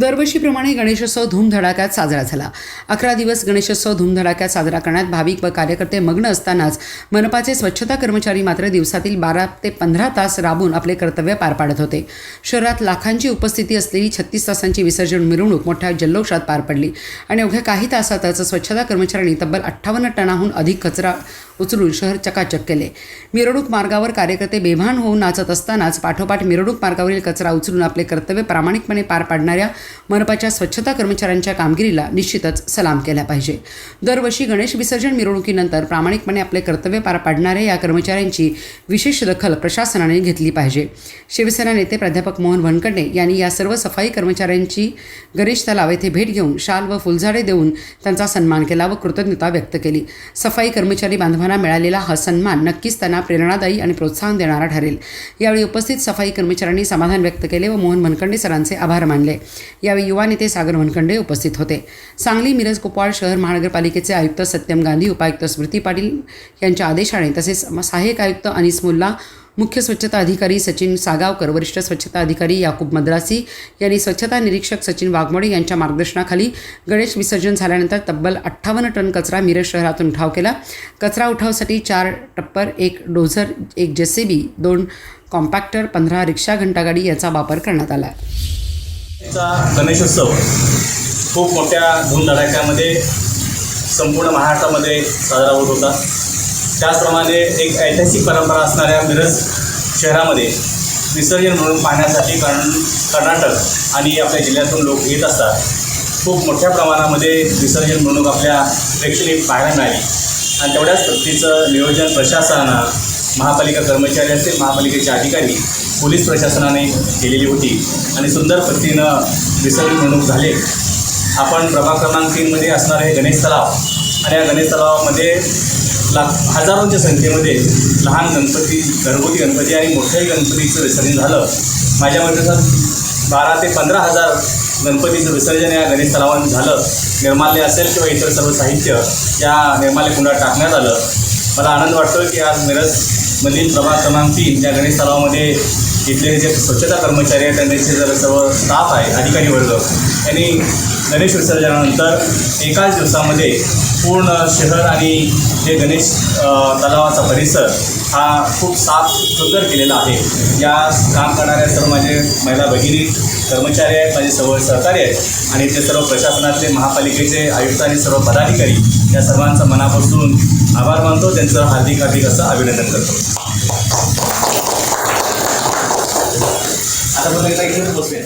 दरवर्षीप्रमाणे गणेशोत्सव धूमधडाक्यात साजरा झाला. अकरा दिवस गणेशोत्सव धूमधडाक्यात साजरा करण्यात भाविक व कार्यकर्ते मग्न असतानाच मनपाचे स्वच्छता कर्मचारी मात्र दिवसातील बारा ते पंधरा तास राबून आपले कर्तव्य पार पाडत होते. शहरात लाखांची उपस्थिती असलेली छत्तीस तासांची विसर्जन मिरवणूक मोठ्या जल्लोषात पार पडली आणि अवघ्या काही तासातच स्वच्छता कर्मचाऱ्यांनी तब्बल अठ्ठावन्न टनाहून अधिक कचरा उचलून शहर चकाचक केले. मिरवणूक मार्गावर कार्यकर्ते बेभान होऊन नाचत असतानाच पाठोपाठ मिरवणूक मार्गावरील कचरा उचलून आपले कर्तव्य प्रामाणिकपणे पार पाडणाऱ्या मनपाच्या स्वच्छता कर्मचाऱ्यांच्या कामगिरीला निश्चितच सलाम केला पाहिजे. दरवर्षी गणेश विसर्जन मिरवणुकीनंतर प्रामाणिकपणे आपले कर्तव्य पार पाडणाऱ्या या कर्मचाऱ्यांची विशेष दखल प्रशासनाने घेतली पाहिजे. शिवसेना नेते प्राध्यापक मोहन वनकडे यांनी या सर्व सफाई कर्मचाऱ्यांची गणेश तलाव येथे भेट घेऊन शाल व फुलझाडे देऊन त्यांचा सन्मान केला व कृतज्ञता व्यक्त केली. सफाई कर्मचारी बांधवांना मिळालेला हा सन्मान नक्कीच त्यांना प्रेरणादायी आणि प्रोत्साहन देणारा ठरेल. यावेळी उपस्थित सफाई कर्मचाऱ्यांनी समाधान व्यक्त केले व मोहन मनकंडे सरांचे आभार मानले. यावेळी युवा नेते सागर वनखंडे उपस्थित होते. सांगली मिरज कुपवाड शहर महानगरपालिकेचे आयुक्त सत्यम गांधी उपायुक्त स्मृती पाटील यांच्या आदेशाने तसेच सहाय्यक आयुक्त अनिस मुल्ला मुख्य स्वच्छता अधिकारी सचिन सागावकर वरिष्ठ स्वच्छता अधिकारी याकूब मद्रासी यांनी स्वच्छता निरीक्षक सचिन वाघमोडे यांच्या मार्गदर्शनाखाली गणेश विसर्जन झाल्यानंतर तब्बल अठ्ठावन्न टन कचरा मिरज शहरातून उठाव केला. कचरा उठावसाठी चार टप्पर एक डोझर एक जेसीबी दोन कॉम्पॅक्टर पंधरा रिक्षा घंटागाडी याचा वापर करण्यात आला. चा गणेशोत्सव. खूप मोठ्या धूमधडाक्यामध्ये संपूर्ण महाराष्ट्रामध्ये साजरा होत होता. त्याचप्रमाणे एक ऐतिहासिक परंपरा असणाऱ्या मिरज शहरामध्ये विसर्जन म्हणून पाहण्यासाठी कारण कर्नाटक आणि आपल्या जिल्ह्यातून लोक येत असतात. खूप मोठ्या प्रमाणामध्ये विसर्जन म्हणून आपल्या प्रेक्षणीय पाहायला मिळाली. आणि तेवढ्याच पद्धतीचं नियोजन प्रशासनानं महापालिका कर्मचारी असतील महापालिकेचे अधिकारी पोलीस प्रशासनाने केलेली होती. आणि सुंदर पद्धतीनं विसर्जन मिरवणूक झाले. आपण प्रभाग क्रमांक तीनमध्ये असणारे गणेश तलाव आणि या गणेश तलावामध्ये लाख हजारोंच्या संख्येमध्ये लहान गणपती घरगुती गणपती आणि मोठ्याही गणपतीचं विसर्जन झालं. माझ्या मते सर बारा ते पंधरा हजार गणपतीचं विसर्जन या गणेश तलावात झालं. निर्माल्य असेल किंवा इतर सर्व साहित्य या निर्माल्य कुंडात टाकण्यात आलं. मला आनंद वाटतो की आज मिरजमधील प्रभाग क्रमांक तीन या गणेश तलावामध्ये इथले जे स्वच्छता कर्मचारी आहेत त्यांचे जर सर्व स्टाफ आहे अधिकारी वर्ग यांनी गणेश विसर्जनानंतर एकाच दिवसामध्ये पूर्ण शहर आणि जे गणेश तलावाचा परिसर हा खूप साफ सुंदर केलेला आहे. या काम करणाऱ्या सर्व माझे महिला भगिनी कर्मचारी आहेत माझे सर्व सहकारी आहेत आणि ते सर्व प्रशासनातले महापालिकेचे आयुक्त आणि सर्व पदाधिकारी या सर्वांचा मनापासून आभार मानतो. त्यांचं हार्दिक हार्दिक असं अभिनंदन करतो. आता पण एकदा इकडे बसूया